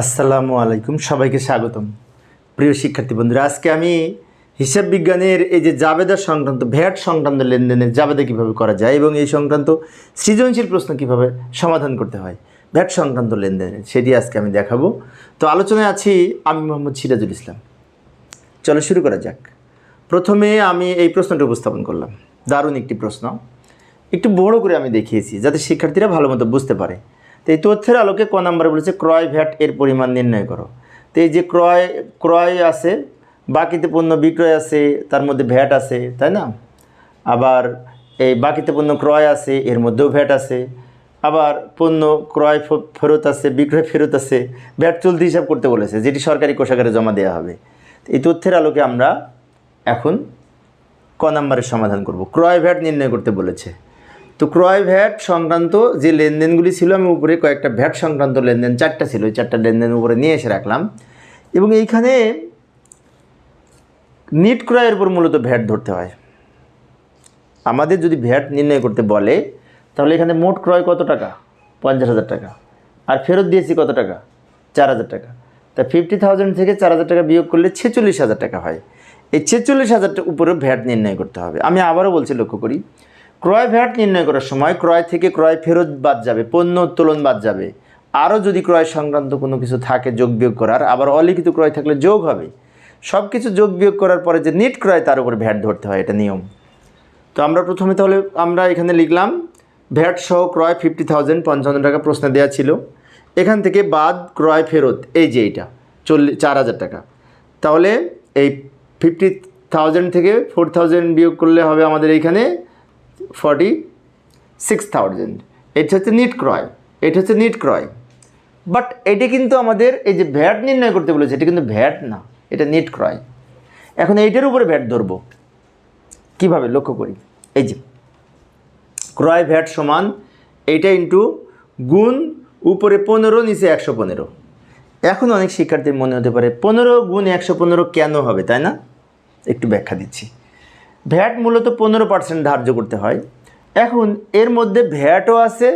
আসসালামু আলাইকুম, সবাইকে স্বাগতম। প্রিয় শিক্ষার্থী বন্ধুরা, আজকে আমি হিসাব বিজ্ঞানের এই যে জাবেদা সংক্রান্ত, ভ্যাট সংক্রান্ত লেনদেনের জাবেদা কীভাবে করা যায় এবং এই সংক্রান্ত সৃজনশীল প্রশ্ন কীভাবে সমাধান করতে হয়, ভ্যাট সংক্রান্ত লেনদেনের, সেটি আজকে আমি দেখাবো। তো আলোচনায় আছি আমি মোহাম্মদ সিরাজুল ইসলাম। চলো শুরু করা যাক। প্রথমে আমি এই প্রশ্নটা উপস্থাপন করলাম। দারুণ একটি প্রশ্ন। একটু বড় করে আমি দেখিয়েছি, যাতে শিক্ষার্থীরা ভালো মতো বুঝতে পারে। তো এই তথ্যের আলোকে ক নাম্বার বলেছে, ক্রয় ভ্যাট এর পরিমাণ নির্ণয় করো। তো এই যে ক্রয় ক্রয় আছে, বাকিতে পণ্য বিক্রয় আছে, তার মধ্যে ভ্যাট আছে, তাই না? আবার এই বাকিতে পণ্য ক্রয় আছে, এর মধ্যেও ভ্যাট আছে। আবার পণ্য ক্রয় ফেরত আছে, বিক্রয় ফেরত আছে, ভ্যাট চলতি হিসাব করতে বলেছে, যেটি সরকারি কোষাগারে জমা দেওয়া হবে। এই তথ্যের আলোকে আমরা এখন ক নাম্বারের সমাধান করব। ক্রয় ভ্যাট নির্ণয় করতে বলেছে। তো ক্রয় ভ্যাট সংক্রান্ত যে লেনদেনগুলি ছিল, আমি উপরে কয়েকটা ভ্যাট সংক্রান্ত লেনদেন, চারটা ছিল, ওই চারটা লেনদেন উপরে নিয়ে এসে রাখলাম। এবং এইখানে নিট ক্রয়ের উপর মূলত ভ্যাট ধরতে হয়। আমাদের যদি ভ্যাট নির্ণয় করতে বলে, তাহলে এখানে মোট ক্রয় কত টাকা? পঞ্চাশ হাজার টাকা। আর ফেরত দিয়েছি কত টাকা? চার হাজার টাকা। তা ফিফটি থাউজেন্ড থেকে চার হাজার টাকা বিয়োগ করলে ছেচল্লিশ হাজার টাকা হয়। এই ছেচল্লিশ হাজার উপরে ভ্যাট নির্ণয় করতে হবে। আমি আবারও বলছি, লক্ষ্য করি ক্রয় ভ্যাট নির্ণয় করার সময় ক্রয় থেকে ক্রয় ফেরত বাদ যাবে, পণ্য উত্তোলন বাদ যাবে। আরও যদি ক্রয় সংক্রান্ত কোনো কিছু থাকে, যোগ বিয়োগ করার, আবার অলিখিত ক্রয় থাকলে যোগ হবে। সব কিছু যোগ বিয়োগ করার পরে যে নেট ক্রয়, তার উপর ভ্যাট ধরতে হয়, এটা নিয়ম। তো আমরা প্রথমে তাহলে, আমরা এখানে লিখলাম, ভ্যাট সহ ক্রয় ফিফটি থাউজেন্ড পঞ্চান্ন টাকা প্রশ্ন দেওয়া ছিল। এখান থেকে বাদ ক্রয় ফেরত, এই যে এইটা, চল্লিশ, চার হাজার টাকা। তাহলে এই ফিফটি থাউজেন্ড থেকে ফোর থাউজেন্ড বিয়োগ করলে হবে আমাদের এইখানে ফর্টি সিক্স থাউজেন্ড এটা হচ্ছে নিট ক্রয়, এটা হচ্ছে নিট ক্রয়। বাট এটি কিন্তু আমাদের এই যে ভ্যাট নির্ণয় করতে বলেছে, এটা কিন্তু ভ্যাট না, এটা নিট ক্রয়। এখন এইটার উপরে ভ্যাট ধরবো। কীভাবে? লক্ষ্য করি। এই যে, ক্রয় ভ্যাট সমান এইটা ইন্টু গুণ উপরে পনেরো, নিচে একশো পনেরো। এখন অনেক শিক্ষার্থীর মনে হতে পারে, পনেরো গুণ একশো পনেরো কেন হবে, তাই না? একটু ব্যাখ্যা দিচ্ছি। ভ্যাট মূলত পনেরো পার্সেন্ট ধার্য করতে হয়। এখন এর মধ্যে ভ্যাটও আছে,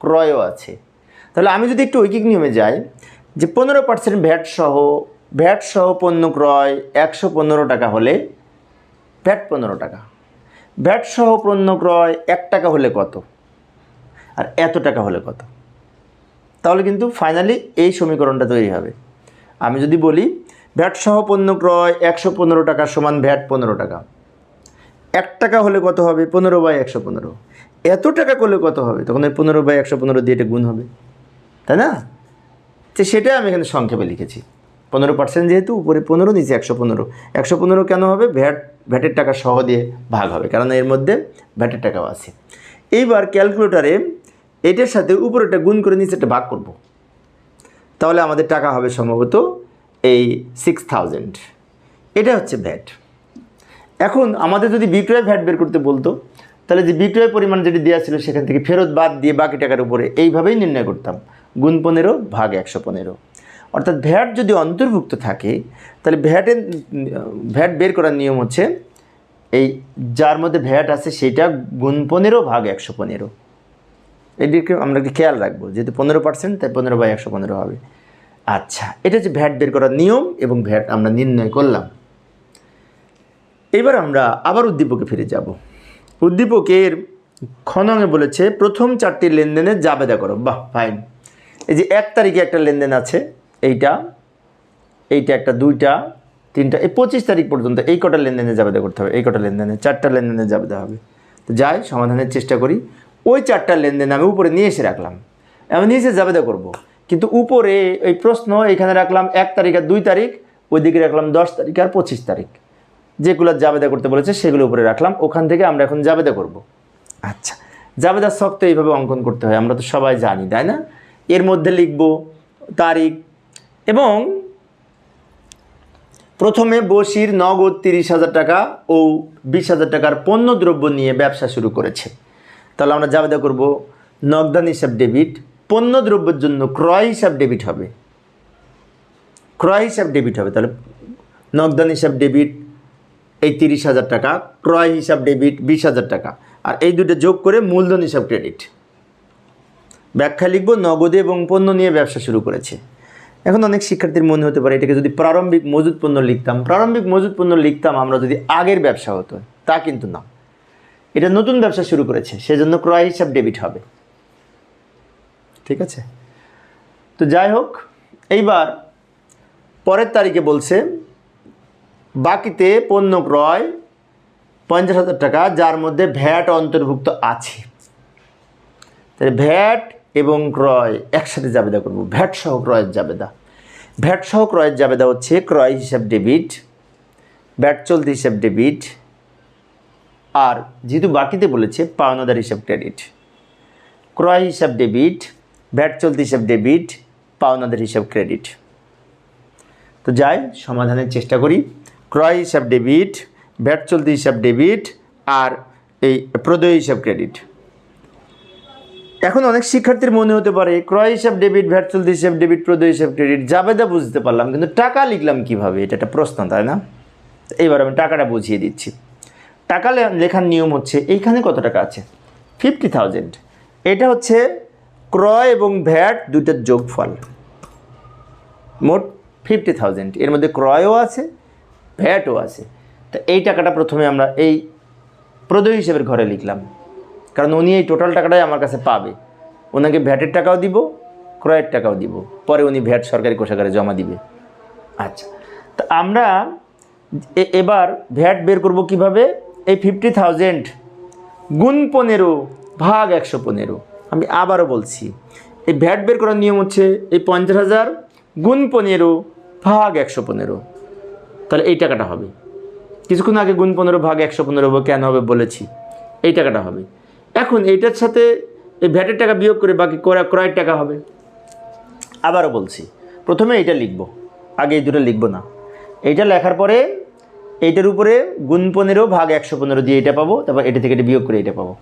ক্রয়ও আছে। তাহলে আমি যদি একটু ঐকিক নিয়মে যাই, যে পনেরো পার্সেন্ট ভ্যাট সহ ভ্যাট সহ পণ্য ক্রয় একশো পনেরো টাকা হলে ভ্যাট পনেরো টাকা। ভ্যাট সহ পণ্য ক্রয় এক টাকা হলে কত? আর এত টাকা হলে কত? তাহলে কিন্তু ফাইনালি এই সমীকরণটা তৈরি হবে। আমি যদি বলি, ভ্যাট সহ পণ্য ক্রয় একশো পনেরো টাকা সমান ভ্যাট পনেরো টাকা। এক টাকা হলে কত হবে? পনেরো বাই একশো পনেরো। এত টাকা করলে কত হবে? তখন ওই পনেরো বাই একশো পনেরো দিয়ে এটা গুণ হবে। তাই না? তো সেটাই আমি এখানে সংক্ষেপে লিখেছি। পনেরো পার্সেন্ট যেহেতু, উপরে পনেরো, নিচে একশো পনেরো। একশো পনেরো কেন হবে? ভ্যাট, ভ্যাটের টাকা সহ দিয়ে ভাগ হবে। কারণ এর মধ্যে ভ্যাটের টাকাও আছে। এইবার ক্যালকুলেটারে এটার সাথে উপরেটা গুণ করে নিচেটা ভাগ করব। তাহলে আমাদের টাকা হবে সম্ভবত এই সিক্স থাউজেন্ড এটা হচ্ছে ভ্যাট। এখন আমাদের যদি বিক্রয় ভ্যাট বের করতে বলতো, তাহলে যে বিক্রয় পরিমাণ যেটি দেওয়া ছিল সেখান থেকে ফেরত বাদ দিয়ে বাকি টাকার উপরে এইভাবেই নির্ণয় করতাম। গুণ পনেরো ভাগ একশো পনেরো। অর্থাৎ ভ্যাট যদি অন্তর্ভুক্ত থাকে, তাহলে ভ্যাটের ভ্যাট বের করার নিয়ম হচ্ছে এই যার মধ্যে ভ্যাট আছে সেটা গুণ পনেরো ভাগ একশো পনেরো। এটিকে আমরা একটু খেয়াল রাখব, যেহেতু পনেরো পার্সেন্ট তাই পনেরো বাই একশো পনেরো হবে। আচ্ছা এটা হচ্ছে ভ্যাট বের করার নিয়ম এবং ভ্যাট আমরা নির্ণয় করলাম। এবার আমরা আবার উদ্দীপকে ফিরে যাব। উদ্দীপকের খননে বলেছে, প্রথম চারটি লেনদেনের জাবেদা করো। বাহ ফাইন এই যে এক তারিখে একটা লেনদেন আছে, এইটা এইটা একটা, দুইটা, তিনটা, এই পঁচিশ তারিখ পর্যন্ত এই কটা লেনদেনে জাবেদা করতে হবে, এই কটা লেনদেনে, চারটা লেনদেনে জাবেদা হবে। তো যাই, সমাধানের চেষ্টা করি। ওই চারটা লেনদেন আমি উপরে নিয়ে এসে রাখলাম। আমি নিয়ে এসে জাবেদা করব। কিন্তু উপরে ওই প্রশ্ন এখানে রাখলাম, এক তারিখ আর দুই তারিখ, ওইদিকে রাখলাম দশ তারিখ আর পঁচিশ তারিখ। যেগুলো জাবেদা করতে বলেছে সেগুলো উপরে রাখলাম। ওখান থেকে আমরা এখন জাবেদা করব। আচ্ছা। জাবেদার শখ তো এইভাবে অঙ্কন করতে হয় আমরা তো সবাই জানি তাই না? এর মধ্যে লিখব তারিখ এবং প্রথমে বসির নগদ তিরিশ হাজার টাকা ও বিশ হাজার টাকার পণ্য দ্রব্য নিয়ে ব্যবসা শুরু করেছে। তাহলে আমরা জাবেদা করব নগদান হিসাব ডেবিট। পণ্য দ্রব্যের জন্য ক্রয় হিসাব ডেবিট হবে। ক্রয় হিসাব ডেবিট হবে তাহলে নগদান হিসাব ডেবিট এই তিরিশ হাজার টাকা, ক্রয় হিসাব ডেবিট বিশ হাজার টাকা। আর এই দুটো যোগ করে মূলধন হিসাব ক্রেডিট। ব্যাখ্যা লিখব, নগদে এবং পণ্য নিয়ে ব্যবসা শুরু করেছে। এখন অনেক শিক্ষার্থীর মনে হতে পারে, এটাকে যদি প্রারম্ভিক মজুদ পণ্য লিখতাম। প্রারম্ভিক মজুদ পণ্য লিখতাম, আমরা যদি আগের ব্যবসা হতো, তা কিন্তু না। এটা নতুন ব্যবসা শুরু করেছে, সেজন্য ক্রয় হিসাব ডেবিট হবে। ঠিক আছে? তো যাই হোক, এইবার পরের তারিখে বলছে বাকিতে পণ্য ক্রয় পঞ্চাশ হাজার টাকা, যার মধ্যে ভ্যাট অন্তর্ভুক্ত আছে। তাহলে ভ্যাট এবং ক্রয় একসাথে জাবেদা করব। ভ্যাট সহ ক্রয়ের জাবেদা। ভ্যাট সহ ক্রয়ের জাবেদা হচ্ছে ক্রয় হিসাব ডেবিট, ভ্যাট চলতি হিসাব ডেবিট, আর যেহেতু বাকিতে বলেছে, পাওনাদার হিসাব ক্রেডিট। ক্রয় হিসাব ডেবিট, ভ্যাট চলতি হিসাব ডেবিট, পাওনাদার হিসাব ক্রেডিট। তো যাই, সমাধানের চেষ্টা করি। ক্রয় হিসাব ডেবিট ভ্যাট চলতি হিসাব ডেবিট আর এই প্রদেয় হিসাব ক্রেডিট। এখন অনেক শিক্ষার্থীর মনে হতে পারে, ক্রয় হিসাব ডেবিট ভ্যাট চলতি হিসাব ডেবিট, প্রদেয় হিসাব ক্রেডিট, জাবেদা বুঝতে পারলাম, কিন্তু টাকা লিখলাম কীভাবে? এটা একটা প্রশ্ন, তাই না? এইবার আমি টাকাটা বুঝিয়ে দিচ্ছি। টাকা লেখার নিয়ম হচ্ছে, এইখানে কত টাকা আছে? ফিফটি থাউজেন্ড এটা হচ্ছে ক্রয় এবং ভ্যাট দুইটার যোগফল। মোট ফিফটি থাউজেন্ড এর মধ্যে ক্রয়ও আছে ভ্যাটও আছে। তো এই টাকাটা প্রথমে আমরা এই প্রদয় হিসেবের ঘরে লিখলাম। কারণ উনি এই টোটাল টাকাটাই আমার কাছে পাবে। ওনাকে ভ্যাটের টাকাও দিব, ক্রয়ের টাকাও দিব। পরে উনি ভ্যাট সরকারি কোষাগারে জমা দিবে। আচ্ছা তা আমরা এবার ভ্যাট বের করব কীভাবে? এই ফিফটি থাউজেন্ড গুণ পনেরো ভাগ একশো পনেরো। আমি আবারও বলছি, এই ভ্যাট বের করার নিয়ম হচ্ছে এই পঞ্চাশ হাজার গুণ পনেরো ভাগ একশো পনেরো। তাহলে এই টাকাটা হবে। কিছুক্ষণ আগে গুণ পনেরো ভাগ একশো পনেরো কেন হবে বলেছি। এই টাকাটা হবে। এখন এইটার সাথে এই ভ্যাটের টাকা বিয়োগ করে বাকি ক্রয়, ক্রয়ের টাকা হবে। আবারও বলছি, প্রথমে এইটা লিখব, আগে এই দুটো লিখব না। এইটা লেখার পরে এইটার উপরে গুণ পনেরো ভাগ একশো পনেরো দিয়ে এটা পাবো, তারপর এটা থেকে এটা বিয়োগ করে এটা পাবো।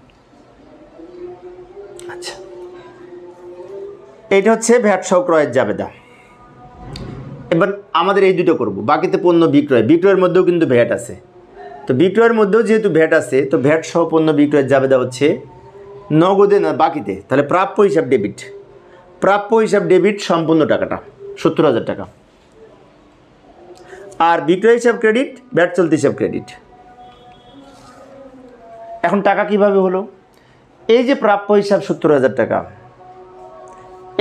আচ্ছা। এইটা হচ্ছে ভ্যাট সহ ক্রয়ের জাবেদা। এবার আমাদের এই দুটো করব। বাকিতে পণ্য বিক্রয়। বিক্রয়ের মধ্যেও কিন্তু ভ্যাট আছে। তো বিক্রয়ের মধ্যেও যেহেতু ভ্যাট আছে, তো ভ্যাট সহ পণ্য বিক্রয়ের যাবে জাবেদা হচ্ছে নগদে না বাকিতে। তাহলে প্রাপ্য হিসাব ডেবিট। প্রাপ্য হিসাব ডেবিট সম্পূর্ণ টাকাটা, সত্তর হাজার টাকা। আর বিক্রয় হিসাব ক্রেডিট, ভ্যাট চলতি হিসাব ক্রেডিট। এখন টাকা কীভাবে হলো? এই যে প্রাপ্য হিসাব সত্তর হাজার টাকা,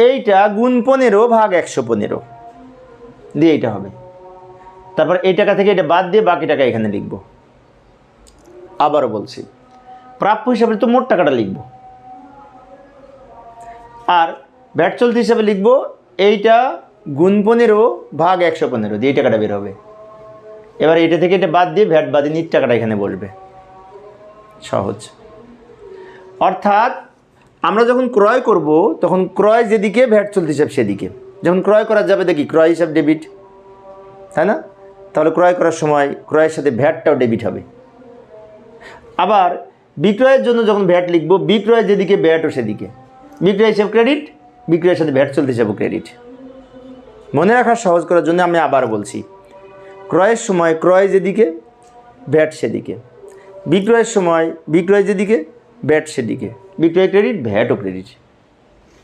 এইটা গুণ পনেরো ভাগ একশো পনেরো। দিয়ে এইটা হবে। তারপর এই টাকা থেকে এটা বাদ দিয়ে বাকি টাকা এখানে লিখব। আবারও বলছি, প্রাপ্য হিসাবে তো মোট টাকাটা লিখব। আর ভ্যাট চলতি হিসাবে লিখব, এইটা গুণ পনেরো ভাগ একশো পনেরো দিয়ে এই টাকাটা বের হবে। এবার এটা থেকে এটা বাদ দিয়ে ভ্যাট বাদে নিট টাকাটা এখানে বলবে। সহজ। অর্থাৎ আমরা যখন ক্রয় করব, তখন ক্রয় যেদিকে, ভ্যাট চলতি হিসাব সেদিকে। যখন ক্রয় করা যাবে, দেখি, ক্রয় হিসাব ডেবিট তাই না? তাহলে ক্রয় করার সময় ক্রয়ের সাথে ভ্যাটটাও ডেবিট হবে। আবার বিক্রয়ের জন্য যখন ভ্যাট লিখব, বিক্রয় যেদিকে ভ্যাটও সেদিকে। বিক্রয় হিসাব ক্রেডিট বিক্রয়ের সাথে ভ্যাট চলতে হিসাবও ক্রেডিট মনে রাখা সহজ করার জন্য আমি আবার বলছি, ক্রয়ের সময় ক্রয় যেদিকে, ভ্যাট সেদিকে। বিক্রয়ের সময় বিক্রয় যেদিকে, ভ্যাট সেদিকে। বিক্রয় ক্রেডিট ভ্যাটও ক্রেডিট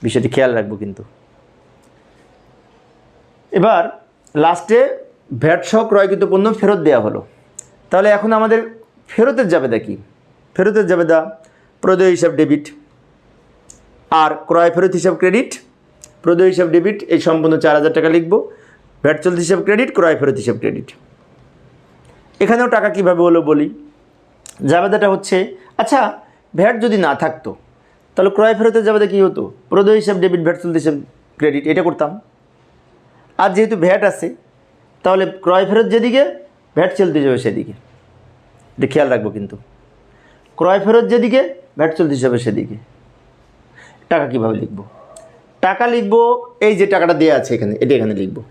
বিষয়টি খেয়াল রাখব কিন্তু। এবার লাস্টে ভ্যাট সহ ক্রয়কৃত পণ্য ফেরত দেওয়া হলো। তাহলে এখন আমাদের ফেরতের জাবেদা কি? ফেরতের জাবেদা, প্রদেয় হিসাব ডেবিট আর ক্রয় ফেরত হিসাব ক্রেডিট। প্রদেয় হিসাব ডেবিট, এই সম্পূর্ণ চার হাজার টাকা লিখব। ভ্যাট চলতি হিসাব ক্রেডিট, ক্রয় ফেরত হিসাব ক্রেডিট। এখানেও টাকা কীভাবে হলো বলি? জাবেদাটা হচ্ছে আচ্ছা ভ্যাট যদি না থাকতো, তাহলে ক্রয় ফেরতের জাবেদা কী হতো? প্রদেয় হিসাব ডেবিট, ভ্যাট চলতি হিসাব ক্রেডিট, এটা করতাম। আর যেহেতু ভ্যাট আছে, তাহলে ক্রয় ফেরত যেদিকে, ভ্যাট চলতে যাবে সেদিকে। এটা খেয়াল রাখব কিন্তু। ক্রয় ফেরত যেদিকে, ভ্যাট চলতে যাবে সেদিকে। টাকা কীভাবে লিখব? টাকা লিখব, এই যে টাকাটা দেওয়া আছে এখানে, এটা এখানে লিখব।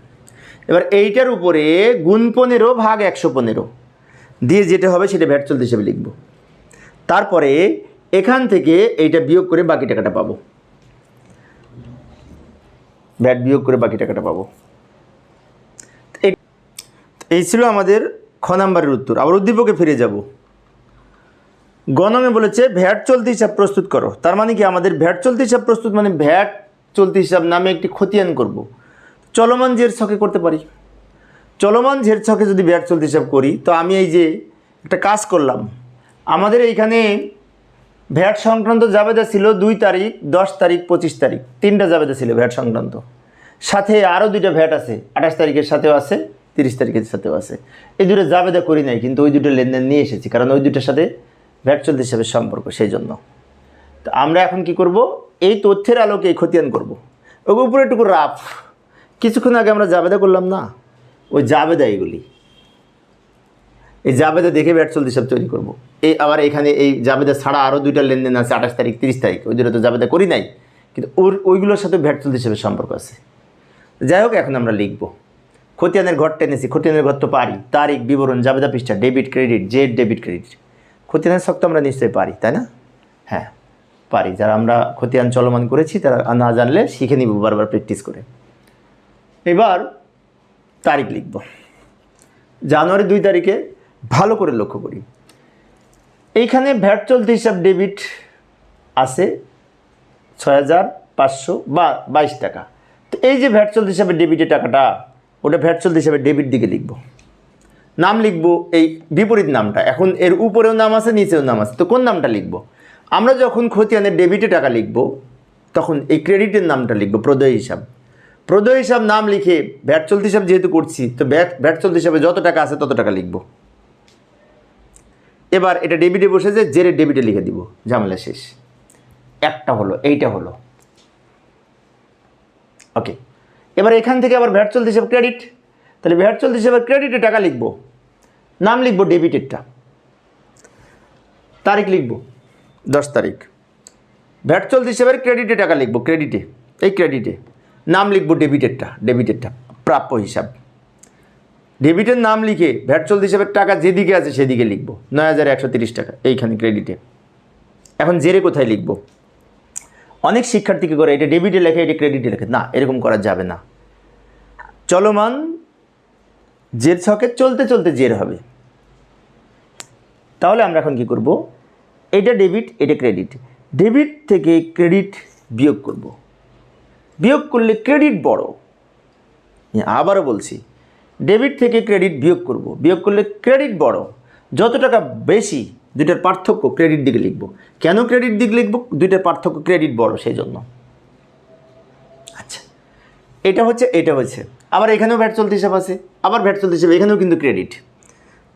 এবার এইটার উপরে গুণ পনেরো ভাগ একশো পনেরো। দিয়ে যেটা হবে সেটা ভ্যাট চলতে হিসেবে লিখব। তারপরে এখান থেকে এইটা বিয়োগ করে বাকি টাকাটা পাবো। ভ্যাট বিয়োগ করে বাকি টাকাটা পাবো। এই ছিল আমাদের খ নাম্বারের উত্তর। আবার উদ্দীপকে ফিরে যাব। গণমে বলেছে, ভ্যাট চলতি হিসাব প্রস্তুত করো। তার মানে কি, আমাদের ভ্যাট চলতি হিসাব প্রস্তুত মানে ভ্যাট চলতি হিসাব নামে একটি খতিয়ান করব। চলমান জের ছকে করতে পারি। চলমান ঝের ছকে যদি ভ্যাট চলতি হিসাব করি, তো আমি এই যে একটা কাজ করলাম। আমাদের এইখানে ভ্যাট সংক্রান্ত জাবেদা ছিল দুই তারিখ, দশ তারিখ, পঁচিশ তারিখ। তিনটা জাবেদা ছিল ভ্যাট সংক্রান্ত। সাথে আরও দুইটা ভ্যাট আছে, আঠাশ তারিখের সাথেও আছে। তিরিশ তারিখের সাথেও আছে। এই দুটো জাবেদা করি নাই, কিন্তু ওই দুটো লেনদেন নিয়ে এসেছি, কারণ ওই দুটোর সাথে ভ্যাট চলতে হিসাবে সম্পর্ক, সেই জন্য। তো আমরা এখন কি করব? এই তথ্যের আলোকে খতিয়ান করব। ওর উপরে একটু রাফ। কিছুক্ষণ আগে আমরা জাবেদা করলাম না? ওই জাবেদা এগুলি। এই জাবেদা দেখে ব্যাট চলতে সব তৈরি করব। এই আবার এখানে এই জাবেদা ছাড়া আরও দুইটা লেনদেন আছে, আঠাশ তারিখ, তিরিশ তারিখ, ওই দুটো তো জাবেদা করি নাই। কিন্তু ওর ওইগুলোর সাথে ভ্যাট চলতে হিসেবে সম্পর্ক আছে। যাই হোক, এখন আমরা লিখব। খতিয়ানের ঘর টেনেছি, খতিয়ানের ঘর তো পারি। তারিখ, বিবরণ, জাবেদা পৃষ্ঠা ডেবিট ক্রেডিট জেড ডেবিট ক্রেডিট খতিয়ানের শক্ত আমরা নিশ্চয়ই পারি, তাই না? হ্যাঁ পারি। যারা আমরা খতিয়ান চলমান করেছি, তারা না জানলে শিখে নিব বারবার প্র্যাকটিস করে। এবার তারিখ লিখব। জানুয়ারি দুই তারিখে ভালো করে লক্ষ্য করি। এইখানে ভ্যাট চলতি হিসাব ডেবিট আছে ছয় হাজার পাঁচশো বা বাইশ টাকা। তো এই যে ভ্যাট চলতি হিসাবে ডেবিটের টাকাটা ওটা ভ্যাট চলতি হিসাবে ডেবিট দিকে লিখব। নাম লিখব এই বিপরীত নামটা। এখন এর উপরেও নাম আছে, নিচেও নাম আছে। তো কোন নামটা লিখব? আমরা যখন খতিয়ানের ডেবিটে টাকা লিখব, তখন এই ক্রেডিটের নামটা লিখব, প্রদয় হিসাব। প্রদয় হিসাব নাম লিখে ভ্যাট চলতি হিসাব যেহেতু করছি, তো ভ্যাট ভ্যাট চলতি হিসাবে যত টাকা আছে তত টাকা লিখব। এবার এটা ডেবিটে বসেছে জেরে ডেবিটে লিখে দিব, ঝামেলা শেষ। একটা হলো, এইটা হলো। ওকে। এবার এখান থেকে আবার ভ্যাট চলতি হিসাব ক্রেডিট তাহলে ভ্যাট চলতি হিসাবে ক্রেডিটে টাকা লিখব। নাম লিখব ডেবিটেরটা তারিখ লিখব, দশ তারিখ। ভ্যাট চলতি হিসাবে ক্রেডিটে টাকা লিখব ক্রেডিটে এই ক্রেডিটে নাম লিখব ডেবিটেরটা ডেবিটেরটা প্রাপ্য হিসাব। ডেবিটের নাম লিখে ভ্যাট চলতি হিসাবে টাকা যেদিকে আছে সেদিকে লিখব। নয় হাজার একশো তিরিশ টাকা, এইখানে ক্রেডিটে এখন জেরে কোথায় লিখব? অনেক শিক্ষার্থীকে করে এটা ডেবিটে লেখে, এটা ক্রেডিটে লেখে। না, এরকম করা যাবে না। চলমান জের ছকে চলতে চলতে জের হবে। তাহলে আমরা এখন কি করব? এটা ডেবিট এটা ক্রেডিট ডেবিট থেকে ক্রেডিট বিয়োগ করব। বিয়োগ করলে ক্রেডিট বড়। আবারও বলছি ডেবিট থেকে ক্রেডিট বিয়োগ করব। বিয়োগ করলে ক্রেডিট বড়। যত টাকা বেশি দুইটার পার্থক্য ক্রেডিট দিকে লিখব। কেন ক্রেডিট দিক লিখব? দুইটার পার্থক্য ক্রেডিট বড় সেই জন্য আচ্ছা এটা হচ্ছে এটা হচ্ছে। আবার এখানেও ভ্যাট চলতে হিসাব আছে, আবার ভ্যাট চলতে হিসাব, এখানেও কিন্তু ক্রেডিট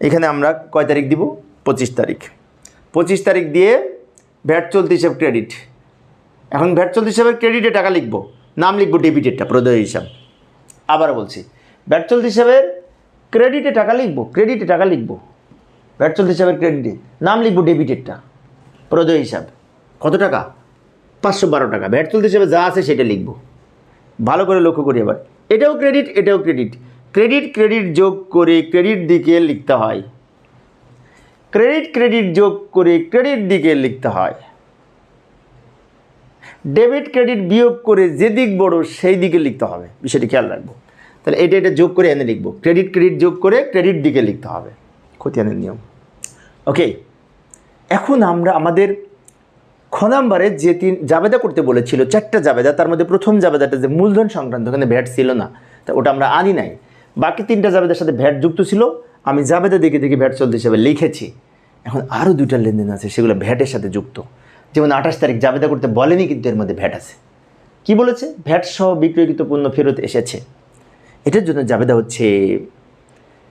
এখানে আমরা কয় তারিখ দিব? পঁচিশ তারিখ। পঁচিশ তারিখ দিয়ে ভ্যাট চলতি হিসাব ক্রেডিট এখন ভ্যাট চলতি হিসাবে ক্রেডিটে টাকা লিখব। নাম লিখব ডেবিটেরটা প্রদয় হিসাব। আবার বলছি ভ্যাট চলতি হিসাবের ক্রেডিটে টাকা লিখব ক্রেডিটে টাকা লিখব। ভ্যাট চলতি হিসাবের ক্রেডিটে নাম লিখব ডেবিটেরটা প্রদয় হিসাব। কত টাকা? পাঁচশো বারো টাকা। চলতি হিসাবে যা আছে সেটা লিখব। ভালো করে লক্ষ্য করি এবার। এটাও ক্রেডিট এটাও ক্রেডিট ক্রেডিট ক্রেডিট যোগ করে ক্রেডিট দিকে লিখতে হয়। ক্রেডিট ক্রেডিট যোগ করে ক্রেডিট দিকে লিখতে হয়। ডেবিট ক্রেডিট বিয়োগ করে যে দিক বড় সেই দিকে লিখতে হবে। বিষয়টি খেয়াল রাখব। তাহলে এটা এটা যোগ করে এনে লিখব। ক্রেডিট ক্রেডিট যোগ করে ক্রেডিট দিকে লিখতে হবে। ক্ষতি খতিয়ানের নিয়ম। ওকে এখন আমরা আমাদের খ নাম্বারে যে তিন জাবেদা করতে বলেছিল, চারটা জাবেদা, তার মধ্যে প্রথম জাবেদাটা যে মূলধন সংক্রান্ত, ওখানে ভ্যাট ছিল না। তা ওটা আমরা আনি নাই। বাকি তিনটা জাবেদার সাথে ভ্যাট যুক্ত ছিল। আমি জাবেদা দেখে দেখে ভ্যাট চলতে হিসাবে লিখেছি। এখন আরও দুইটা লেনদেন আছে, সেগুলো ভ্যাটের সাথে যুক্ত। যেমন আঠাশ তারিখ জাবেদা করতে বলেনি, কিন্তু এর মধ্যে ভ্যাট আছে। কি বলেছে? ভ্যাট সহ বিক্রয়কৃত পণ্য ফেরত এসেছে। এটার জন্য জাবেদা হচ্ছে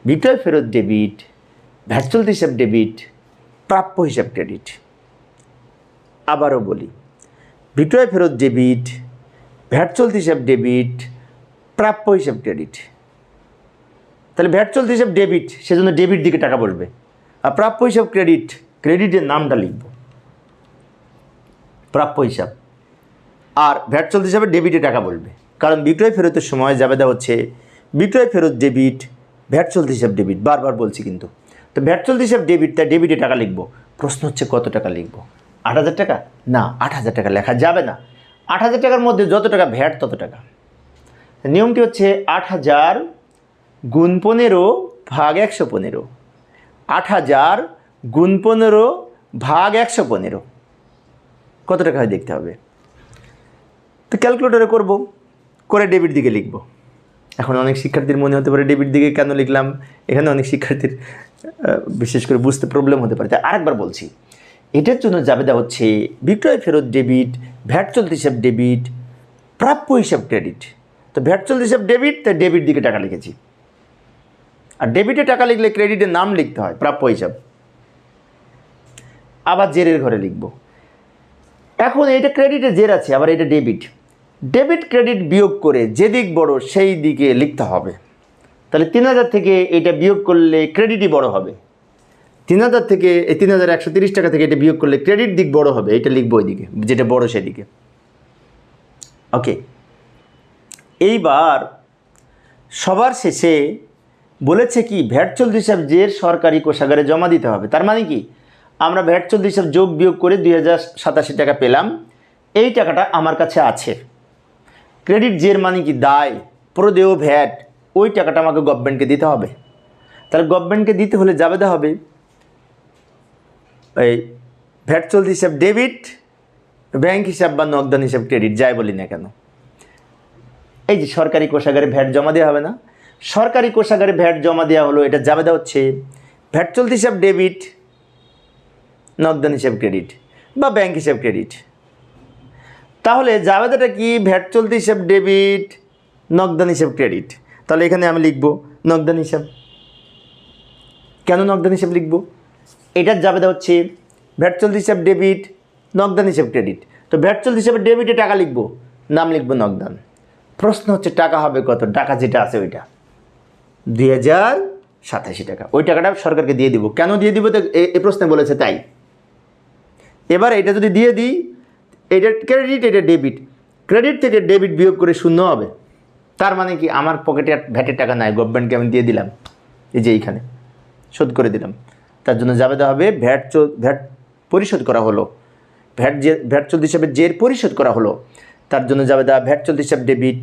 বিক্রয় ফেরত ডেবিট ভ্যাট চলতি হিসাব ডেবিট প্রাপ্য হিসাব ক্রেডিট আবারও বলি, বিক্রয় ফেরত ডেবিট ভ্যাট চলতি হিসাব ডেবিট প্রাপ্য হিসাব ক্রেডিট তাহলে ভ্যাট চলতি হিসাব ডেবিট সেজন্য ডেবিট দিকে টাকা বলবে আর প্রাপ্য হিসাব ক্রেডিট ক্রেডিটের নামটা লিখব। প্রাপ্য হিসাব। আর ভ্যাট চলতি হিসাবে ডেবিটে টাকা বলবে কারণ বিক্রয় ফেরতের সময় যাবে জাবেদা হচ্ছে, বিক্রয় ফেরত ডেবিট ভ্যাট চলতি হিসাব ডেবিট বারবার বলছি কিন্তু। তো ভ্যাট চলতি হিসাব ডেবিট তাই ডেবিটে টাকা লিখব। প্রশ্ন হচ্ছে কত টাকা লিখব? আট হাজার টাকা? না, আট হাজার টাকা লেখা যাবে না। আট হাজার টাকার মধ্যে যত টাকা ভ্যাট, তত টাকা। নিয়মটি হচ্ছে আট হাজার গুণ পনেরো ভাগ একশো পনেরো। আট হাজার গুণ পনেরো ভাগ একশো পনেরো। কত টাকা হয় দেখতে হবে। তো ক্যালকুলেটরে করব, করে ডেবিট দিকে লিখব। এখন অনেক শিক্ষার্থীর মনে হতে পারে ডেবিট দিকে কেন লিখলাম? এখানে অনেক শিক্ষার্থীর বিশেষ করে বুঝতে প্রবলেম হতে পারে। তাই আরেকবার বলছি, এটার জন্য জাবেদা হচ্ছে বিক্রয় ফেরত ডেবিট, ভ্যাট চলতি হিসাব ডেবিট, প্রাপ্য হিসাব ক্রেডিট। তো ভ্যাট চলতি হিসাব ডেবিট, তাই ডেবিট দিকে টাকা লিখেছি। আর ডেবিটে টাকা লিখলে ক্রেডিটের নাম লিখতে হয়, প্রাপ্য হিসাব। আবার জেরের ঘরে লিখব। এখন এটা ক্রেডিটে জের আছে, আবার এটা ডেবিট। ডেবিট ক্রেডিট বিয়োগ করে যে দিক বড় সেই দিকে লিখতে হবে। তাহলে তিন হাজার থেকে এটা বিয়োগ করলে ক্রেডিটই বড় হবে। তিন হাজার থেকে, এই তিন হাজার একশো তিরিশ টাকা থেকে এটা বিয়োগ করলে ক্রেডিট দিক বড় হবে, এটা লিখব ওইদিকে, যেটা বড় সেদিকে। ওকে। এইবার সবার শেষে বলেছে কি, ভ্যাট চলতি হিসাব যে সরকারি কোষাগারে জমা দিতে হবে, তার মানে কি? আমরা ভ্যাট চলতি হিসাব যোগ বিয়োগ করে দুই হাজার সাতাশি টাকা পেলাম, এই টাকাটা আমার কাছে আছে। ক্রেডিট জের মানে কি দায়, প্রদেয় ভ্যাট, ওই টাকাটা আমাকে গভর্নমেন্টকে দিতে হবে। তাহলে গভর্নমেন্টকে দিতে হলে যাবে জাবেদা হবে? এই ভ্যাট চলতি হিসাব ডেবিট ব্যাংক হিসাব বা নগদান হিসাব ক্রেডিট যাই বলি না কেন। এই যে সরকারি কোষাগারে ভ্যাট জমা দেওয়া হবে না? সরকারি কোষাগারে ভ্যাট জমা দেওয়া হলো, এটা যাবে জাবেদা হচ্ছে। ভ্যাট চলতি হিসাব ডেবিট নগদান হিসাব ক্রেডিট বা ব্যাংক হিসাব ক্রেডিট তাহলে জাবেদাটা কি? ভ্যাট চলতি হিসাব ডেবিট, নগদান হিসাব ক্রেডিট। তাহলে এখানে আমি লিখব নগদান হিসাব। কেন নগদান হিসাব লিখব? এটার জাবেদা হচ্ছে ভ্যাট চলতি হিসাব ডেবিট, নগদান হিসাব ক্রেডিট। তো ভ্যাট চলতি হিসাবে ডেবিটে টাকা লিখব, নাম লিখব নগদান। প্রশ্ন হচ্ছে টাকা হবে কত? টাকা যেটা আছে ওইটা। দুই হাজার সাতাশি টাকা। ওই টাকাটা সরকারকে দিয়ে দিব। কেন দিয়ে দিব? তো এ- প্রশ্নে বলেছে তাই। এবার এটা যদি দিয়ে দিই এটা ক্রেডিট এটা ডেবিট ক্রেডিট থেকে ডেবিট বিয়োগ করে শূন্য হবে। তার মানে কি? আমার পকেটে আর ভ্যাটের টাকা নাই। গভর্নমেন্টকে আমি দিয়ে দিলাম। এই যে এইখানে। শোধ করে দিলাম। তার জন্য জাবেদা হবে ভ্যাট ভ্যাট পরিশোধ করা হলো। ভ্যাট যে, ভ্যাট চলতি হিসাবে জের পরিশোধ করা হলো, তার জন্য যাবে জাবেদা ভ্যাট চলতি হিসাব ডেবিট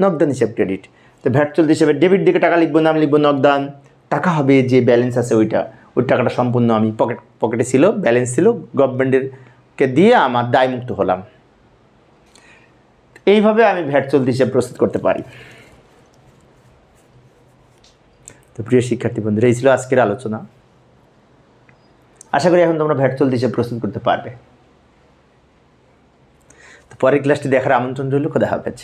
নগদান হিসাব ক্রেডিট তো ভ্যাট চলতি হিসাবে ডেবিট দিকে টাকা লিখব নাম লিখব নগদান টাকা হবে যে ব্যালেন্স আছে ওইটা। ওই টাকাটা সম্পূর্ণ আমি পকেট পকেটে ছিল ব্যালেন্স ছিল গভর্নমেন্টেরকে দিয়ে আমার দায়মুক্ত হলাম। এইভাবে আমি ভ্যাট চলতি হিসেবে প্রস্তুত করতে পারি। তো প্রিয় শিক্ষার্থী বন্ধুরা, এই ছিল আজকের আলোচনা। আশা করি এখন তোমরা ভ্যাট চলতি হিসেবে প্রস্তুত করতে পারবে। তো পরের ক্লাসটি দেখার আমন্ত্রণ রইল, খোদা হাফেজ।